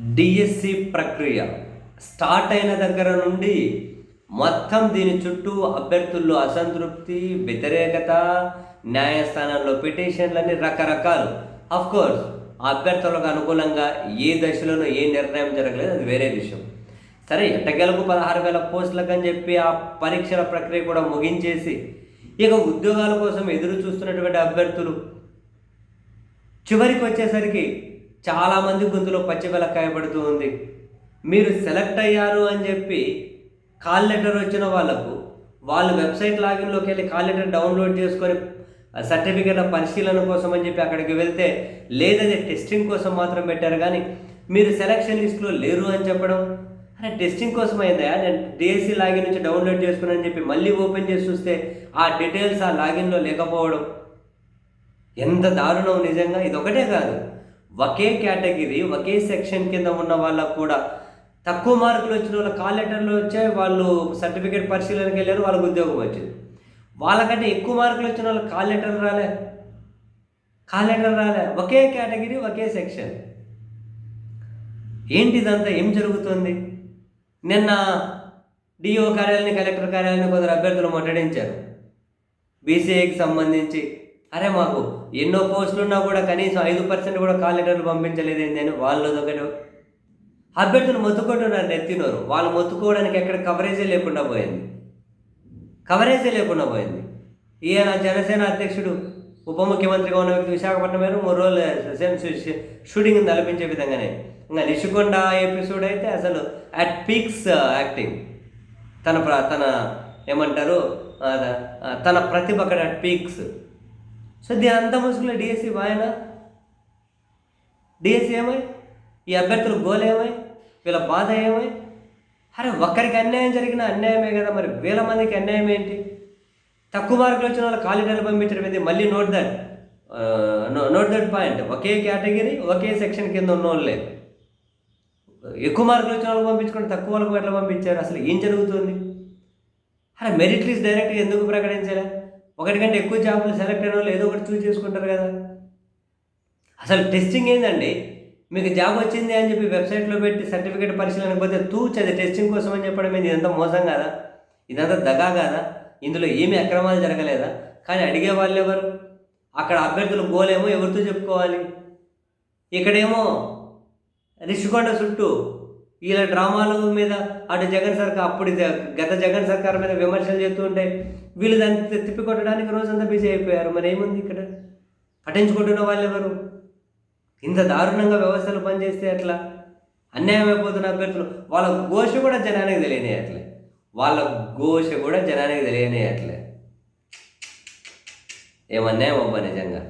DSC ప్రక్రియ start అయిన దగ్గర నుండి మొత్తం దీని చుట్టూ అభ్యర్థుల్లో అసంతృప్తి వ్యతిరేకత న్యాయస్థానంలో పిటిషన్లన్నీ రకరకాలు. కోర్స్ ఆ అభ్యర్థులకు అనుకూలంగా ఏ దశలోనూ ఏ నిర్ణయం జరగలేదు అది వేరే విషయం. సరే ఎట్టగెలకు పదహారు వేల పోస్టులకు అని చెప్పి ఆ పరీక్షల ప్రక్రియ కూడా ముగించేసి ఇక ఉద్యోగాల కోసం ఎదురు చూస్తున్నటువంటి అభ్యర్థులు చివరికి వచ్చేసరికి చాలామంది గొంతులో పచ్చివెలక్కాయ పడుతూ ఉంది. మీరు సెలెక్ట్ అయ్యారు అని చెప్పి కాల్ లెటర్ వచ్చిన వాళ్ళకు వాళ్ళు వెబ్సైట్ లాగిన్లోకి వెళ్ళి కాల్ లెటర్ డౌన్లోడ్ చేసుకొని సర్టిఫికేట్ పరిశీలన కోసం అని చెప్పి అక్కడికి వెళ్తే లేదది టెస్టింగ్ కోసం మాత్రం పెట్టారు. కానీ మీరు సెలక్షన్ లిస్ట్లో లేరు అని చెప్పడం అరే టెస్టింగ్ కోసం అయిందా నేను డిఎస్సి లాగిన్ నుంచి డౌన్లోడ్ చేసుకున్నాను చెప్పి మళ్ళీ ఓపెన్ చేసి చూస్తే ఆ డీటెయిల్స్ ఆ లాగిన్లో లేకపోవడం ఎంత దారుణం నిజంగా. ఇది ఒకటే కాదు. ఒకే కేటగిరీ ఒకే సెక్షన్ కింద ఉన్న వాళ్ళకు కూడా తక్కువ మార్కులు వచ్చిన వాళ్ళ కాల్ లెటర్లు వచ్చాయి వాళ్ళు సర్టిఫికేట్ పరిశీలనకి వెళ్ళారు వాళ్ళకు ఉద్యోగం వచ్చింది. వాళ్ళకంటే ఎక్కువ మార్కులు వచ్చిన వాళ్ళు కాల్ లెటర్ రాలే. కాల్ లెటర్ రాలే. ఒకే కేటగిరీ ఒకే సెక్షన్. ఏంటి ఇదంతా? ఏం జరుగుతుంది? నిన్న డిఓ కార్యాలయాన్ని కలెక్టర్ కార్యాలయాన్ని కొందరు అభ్యర్థులు ముట్టడించారు. బీసీఐకి సంబంధించి అరే మాకు ఎన్నో పోస్టులు ఉన్నా కూడా కనీసం ఐదు పర్సెంట్ కూడా కాల్ లెటర్లు పంపించలేదు ఏంటి అని వాళ్ళు ఒకటి అభ్యర్థులు మొత్తుకుంటున్నారు నెత్తినోరు. వాళ్ళు మొత్తుకోవడానికి ఎక్కడ కవరేజే లేకుండా పోయింది. కవరేజే లేకుండా పోయింది. ఈయన జనసేన అధ్యక్షుడు ఉప ముఖ్యమంత్రిగా ఉన్న వ్యక్తి విశాఖపట్నం మీద మూడు రోజులు సేమ్ షూటింగ్ తలపించే విధంగానే. ఇంకా నిషికొండ ఎపిసోడ్ అయితే అసలు అట్ పీక్స్ యాక్టింగ్ తన ప్ర- తన ఏమంటారు తన ప్రతిభ అక్కడ అట్ పీక్స్ సో దీని అంతా ముసుగులో డిఎస్సి వాయనా? డిఎస్సి ఏమై? ఈ అభ్యర్థుల గోల్ ఏమై? వీళ్ళ బాధ ఏమై? అరే ఒక్కరికి అన్యాయం జరిగిన అన్యాయమే కదా మరి? వేల మందికి అన్యాయం ఏంటి? తక్కువ మార్కులు వచ్చిన వాళ్ళు కాలేజీలు పంపించడం ఏంటి? మళ్ళీ note that note that point. Okay category ఒకే సెక్షన్ కింద ఉన్న వాళ్ళే ఎక్కువ మార్కులు వచ్చిన వాళ్ళు పంపించుకుంటే తక్కువ వాళ్ళకు ఎట్లా పంపించారు? అసలు ఏం జరుగుతుంది? అరే మెరిట్ లిస్ట్ డైరెక్ట్గా ఎందుకు ప్రకటించలే? ఒకటి కంటే ఎక్కువ జాబులు సెలెక్ట్ అయిన వాళ్ళు ఏదో ఒకటి చూస్ చేసుకుంటారు కదా. అసలు టెస్టింగ్ ఏందండి? మీకు జాబ్ వచ్చింది అని చెప్పి వెబ్సైట్లో పెట్టి సర్టిఫికేట్ పరిశీలన పోతే తూచది టెస్టింగ్ కోసం అని చెప్పడం ఏంది? ఇదంతా మోసం కాదా? ఇదంతా దగా కాదా? ఇందులో ఏమి అక్రమాలు జరగలేదా? కానీ అడిగే వాళ్ళు ఎవరు? అక్కడ అభ్యర్థుల గోలేమో ఎవరితో చెప్పుకోవాలి? ఇక్కడేమో రిషికొండ చుట్టూ వీళ్ళ డ్రామాల మీద అటు జగన్ సర్కార్ అప్పుడు గత జగన్ సర్కార్ మీద విమర్శలు చేస్తూ ఉంటే వీళ్ళు దాన్ని తిప్పికొట్టడానికి రోజంతా బిజీ అయిపోయారు. మరి ఏముంది ఇక్కడ? పట్టించుకుంటున్న వాళ్ళు ఎవరు ఇంత దారుణంగా వ్యవస్థలు పనిచేస్తే అట్లా అన్యాయం అయిపోతున్న అభ్యర్థులు వాళ్ళ ఘోష కూడా జనానికి తెలియనేయట్లే వాళ్ళ ఘోష కూడా జనానికి తెలియనేయట్లే అట్లే. అబ్బా నిజంగా.